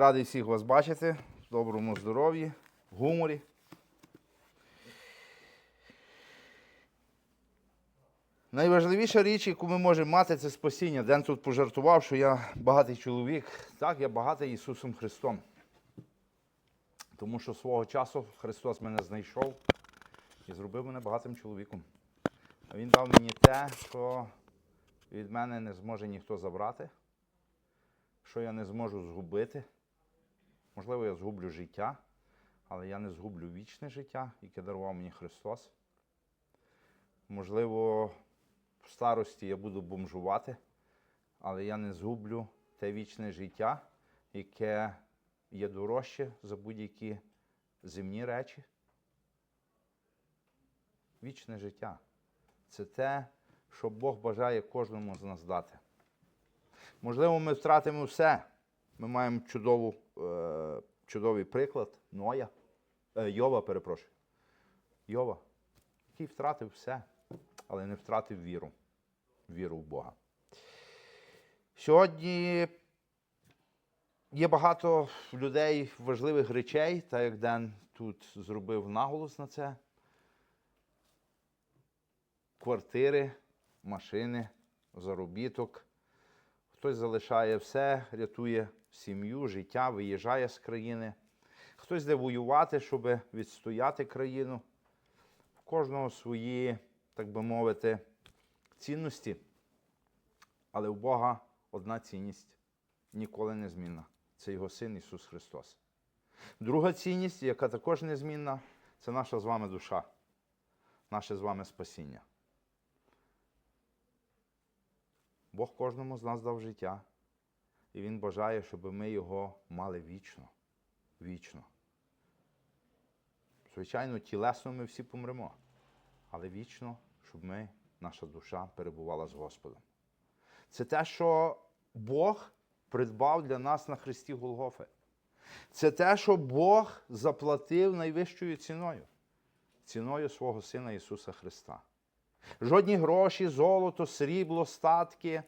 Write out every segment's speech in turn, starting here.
Радий всіх вас бачити, в доброму здоров'ї, в гуморі. Найважливіша річ, яку ми можемо мати, це спасіння. Ден тут пожартував, що я багатий чоловік. Так, я багатий Ісусом Христом. Тому що свого часу Христос мене знайшов і зробив мене багатим чоловіком. А Він дав мені те, що від мене не зможе ніхто забрати, що я не зможу згубити. Можливо, я згублю життя, але я не згублю вічне життя, яке дарував мені Христос. Можливо, в старості я буду бомжувати, але я не згублю те вічне життя, яке є дорожче за будь-які земні речі. Вічне життя це те, що Бог бажає кожному з нас дати. Можливо, ми втратимо все. Ми маємо чудову, е, чудовий приклад Ноя, е, Йова, перепрошую. Йова, який втратив все, але не втратив віру. Віру в Бога. Сьогодні є багато людей важливих речей, так як Ден тут зробив наголос на це. Квартири, машини, заробіток. Хтось залишає все, рятує сім'ю, життя, виїжджає з країни. Хтось йде воювати, щоб відстояти країну. В кожного свої, так би мовити, цінності. Але в Бога одна цінність ніколи не змінна. Це Його Син Ісус Христос. Друга цінність, яка також незмінна, це наша з вами душа, наше з вами спасіння. Бог кожному з нас дав життя, і Він бажає, щоб ми його мали вічно. Вічно. Звичайно, тілесно ми всі помремо, але вічно, щоб ми, наша душа, перебувала з Господом. Це те, що Бог придбав для нас на Христі Голгофи. Це те, що Бог заплатив найвищою ціною ціною свого Сина Ісуса Христа. Жодні гроші, золото, срібло, статки,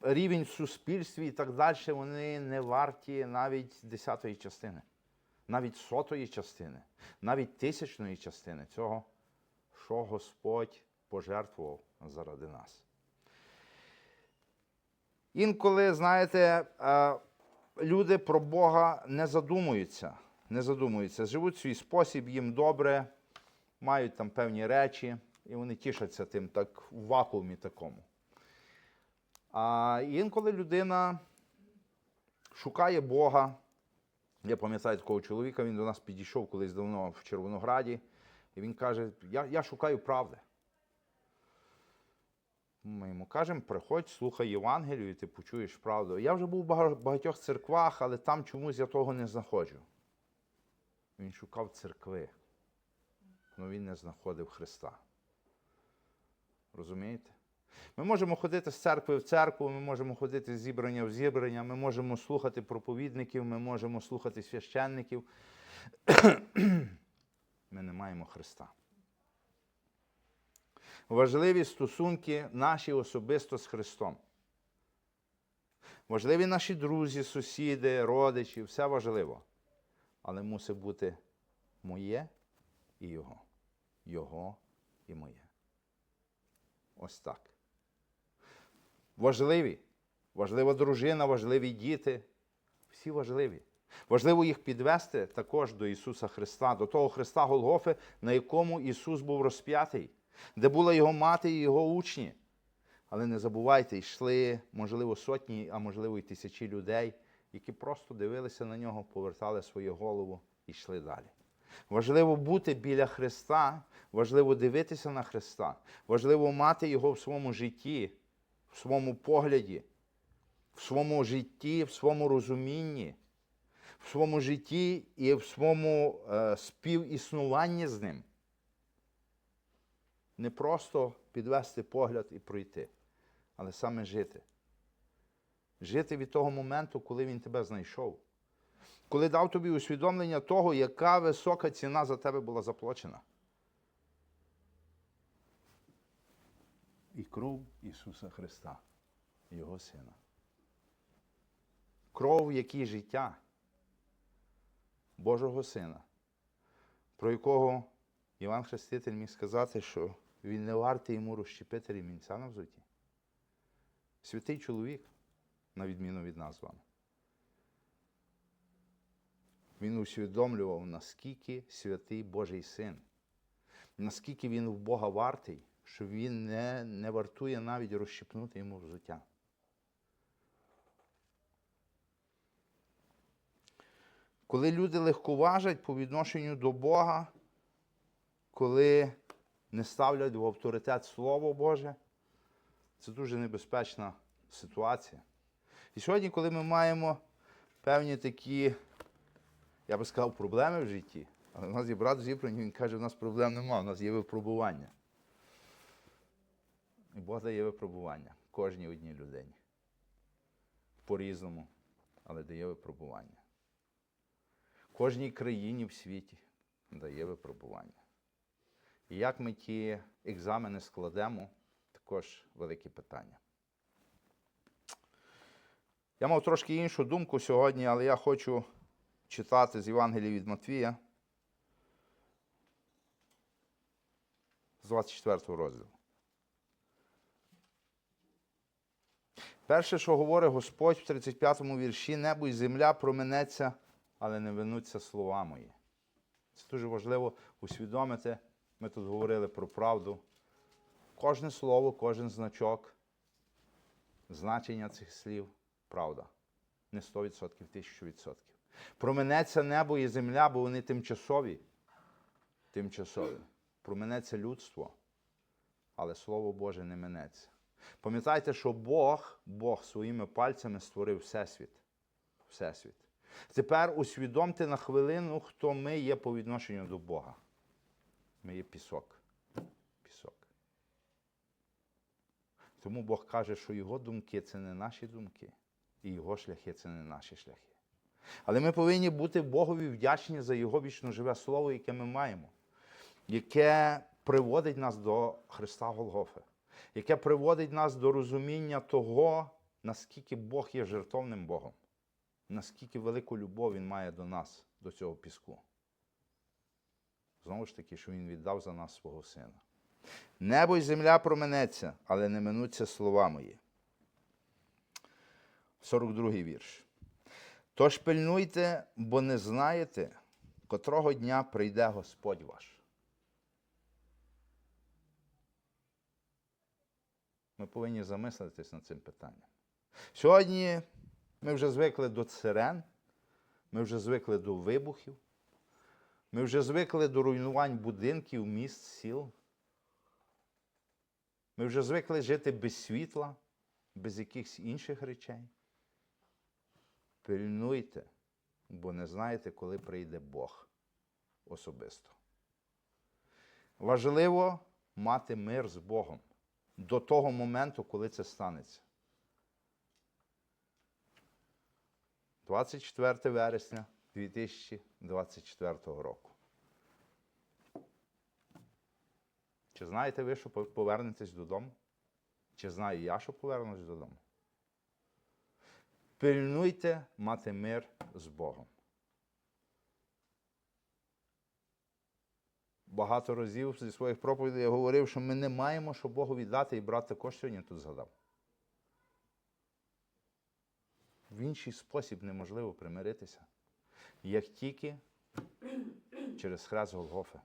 рівень в суспільстві і так далі, вони не варті навіть десятої частини, навіть сотої частини, навіть тисячної частини цього, що Господь пожертвував заради нас. Інколи, знаєте, е, люди про Бога не задумуються. Не задумуються, живуть свій спосіб, їм добре, мають там певні речі, і вони тішаться тим так в вакуумі такому. А інколи людина шукає Бога. Я пам'ятаю такого чоловіка, він до нас підійшов колись давно в Червонограді, і він каже: Я, я шукаю правди. Ми йому кажемо, приходь, слухай Євангелію, і ти почуєш правду. Я вже був в багатьох церквах, але там чомусь я того не знаходжу. Він шукав церкви, але він не знаходив Христа. Розумієте? Ми можемо ходити з церкви в церкву, ми можемо ходити з зібрання в зібрання, ми можемо слухати проповідників, ми можемо слухати священників. Ми не маємо Христа. Важливі стосунки наші особисто з Христом. Важливі наші друзі, сусіди, родичі, все важливо. Але мусить бути моє і його. Його і моє. Ось так. Важливі. Важлива дружина, важливі діти. Всі важливі. Важливо їх підвести також до Ісуса Христа, до того Христа Голгофи, на якому Ісус був розп'ятий, де була Його мати і Його учні. Але не забувайте, йшли, можливо, сотні, а можливо, і тисячі людей, які просто дивилися на нього, повертали свою голову і йшли далі. Важливо бути біля Христа, важливо дивитися на Христа, важливо мати Його в своєму житті, в своєму погляді, в своєму житті, в своєму розумінні, в своєму житті і в своєму е, співіснуванні з ним. Не просто підвести погляд і пройти, але саме жити. Жити від того моменту, коли він тебе знайшов. Коли дав тобі усвідомлення того, яка висока ціна за тебе була заплачена. І кров Ісуса Христа, Його Сина. кров, який життя Божого Сина, про якого Іван Хреститель міг сказати, що він не вартий йому розщепити ремінця на взуті. Святий чоловік, на відміну від нас вами. Він усвідомлював, наскільки святий Божий син, наскільки він в Бога вартий, що він не, не вартує навіть розщепнути йому взуття. Коли люди легковажать по відношенню до Бога, коли не ставлять в авторитет Слово Боже, це дуже небезпечна ситуація. І сьогодні, коли ми маємо певні такі, я би сказав, проблеми в житті, але у нас є брат зібраний, він каже, у нас проблем немає, у нас є випробування. І Бог дає випробування кожній одній людині. По-різному, але дає випробування. Кожній країні в світі дає випробування. І як ми ті екзамени складемо, також велике питання. Я мав трошки іншу думку сьогодні, але я хочу читати з Євангелії від Матвія з 24 розділу. Перше, що говорить Господь в 35 му вірші, небо і земля променеться, але не винуться слова мої. Це дуже важливо усвідомити. Ми тут говорили про правду. Кожне слово, кожен значок, значення цих слів правда. Не 100%, 1000%. Променеться небо і земля, бо вони тимчасові. Тимчасові. Променеться людство, але Слово Боже не минеться. Пам'ятайте, що Бог, Бог своїми пальцями створив Всесвіт. Всесвіт. Тепер усвідомте на хвилину, хто ми є по відношенню до Бога. Ми є пісок. Пісок. Тому Бог каже, що Його думки це не наші думки, і Його шляхи це не наші шляхи. Але ми повинні бути Богові вдячні за Його вічно живе слово, яке ми маємо, яке приводить нас до Христа Голгофи, яке приводить нас до розуміння того, наскільки Бог є жертовним Богом, наскільки велику любов Він має до нас, до цього піску. Знову ж таки, що Він віддав за нас свого Сина. Небо й земля променеться, але не минуться слова мої. 42-й вірш. Тож пильнуйте, бо не знаєте, котрого дня прийде Господь ваш. Ми повинні замислитись над цим питанням. Сьогодні ми вже звикли до сирен, ми вже звикли до вибухів, ми вже звикли до руйнувань будинків, міст, сіл. Ми вже звикли жити без світла, без якихось інших речей. Пильнуйте, бо не знаєте, коли прийде Бог особисто. Важливо мати мир з Богом до того моменту, коли це станеться. 24 вересня 2024 року. Чи знаєте ви, що повернетесь додому? Чи знаю я, що повернусь додому? Пильнуйте мати мир з Богом. Багато разів зі своїх проповідей я говорив, що ми не маємо що Богу віддати, і брат також сьогодні тут згадав. В інший спосіб неможливо примиритися, як тільки через хрест Голгофи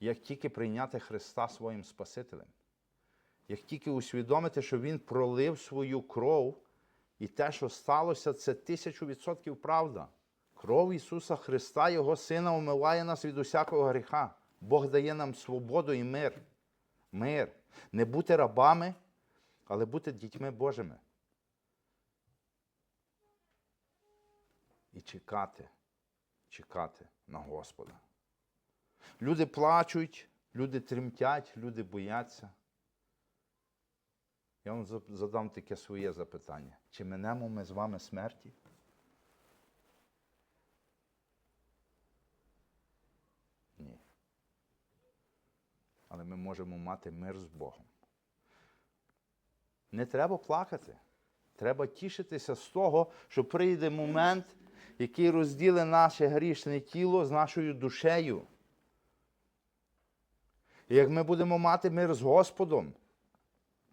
як тільки прийняти Христа своїм Спасителем, як тільки усвідомити, що Він пролив свою кров, і те, що сталося, це тисячу відсотків правда. Кров Ісуса Христа, Його Сина, омиває нас від усякого гріха. Бог дає нам свободу і мир. Мир. Не бути рабами, але бути дітьми Божими. І чекати, чекати на Господа. Люди плачуть, люди тремтять, люди бояться. Я вам задам таке своє запитання. Чи минемо ми з вами смерті? Але ми можемо мати мир з Богом. Не треба плакати. Треба тішитися з того, що прийде момент, який розділить наше грішне тіло з нашою душею. І як ми будемо мати мир з Господом,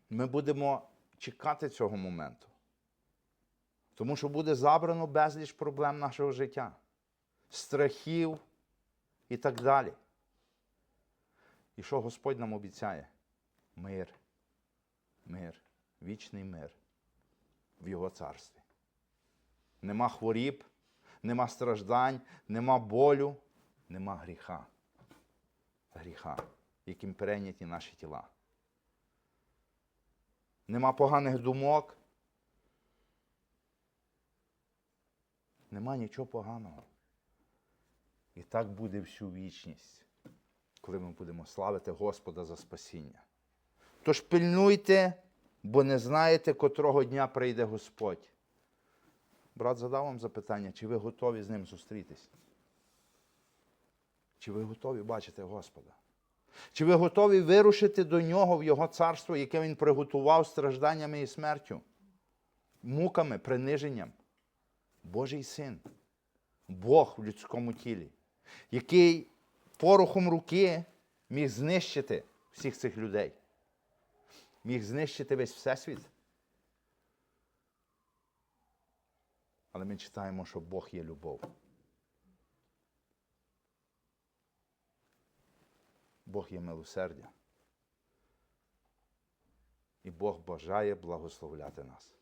ми будемо чекати цього моменту. Тому що буде забрано безліч проблем нашого життя, страхів і так далі. І що Господь нам обіцяє? Мир, мир, вічний мир в Його царстві. Нема хворіб, нема страждань, нема болю, нема гріха. Гріха, яким перейняті наші тіла. Нема поганих думок. Нема нічого поганого. І так буде всю вічність, коли ми будемо славити Господа за спасіння. Тож пильнуйте, бо не знаєте, котрого дня прийде Господь. Брат задав вам запитання, чи ви готові з ним зустрітись? Чи ви готові бачити Господа? Чи ви готові вирушити до нього в Його царство, яке Він приготував стражданнями і смертю, муками, приниженням? Божий син, Бог в людському тілі, який порохом руки міг знищити всіх цих людей, міг знищити весь Всесвіт. Але ми читаємо, що Бог є любов. Бог є милосердя. І Бог бажає благословляти нас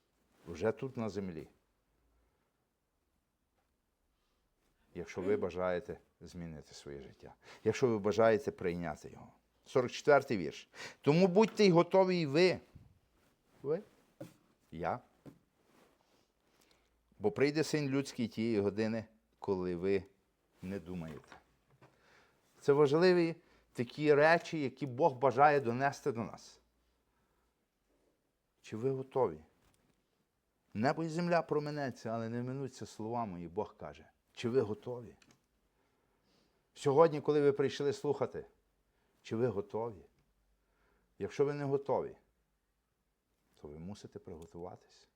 вже тут на землі. Якщо ви бажаєте змінити своє життя, якщо ви бажаєте прийняти його. 44-й вірш. Тому будьте й готові і ви. Ви? Я. Бо прийде син людський тієї години, коли ви не думаєте. Це важливі такі речі, які Бог бажає донести до нас. Чи ви готові? Небо і земля променеться, але не минуться слова мої, Бог каже. Чи ви готові? Сьогодні, коли ви прийшли слухати, чи ви готові? Якщо ви не готові, то ви мусите приготуватись.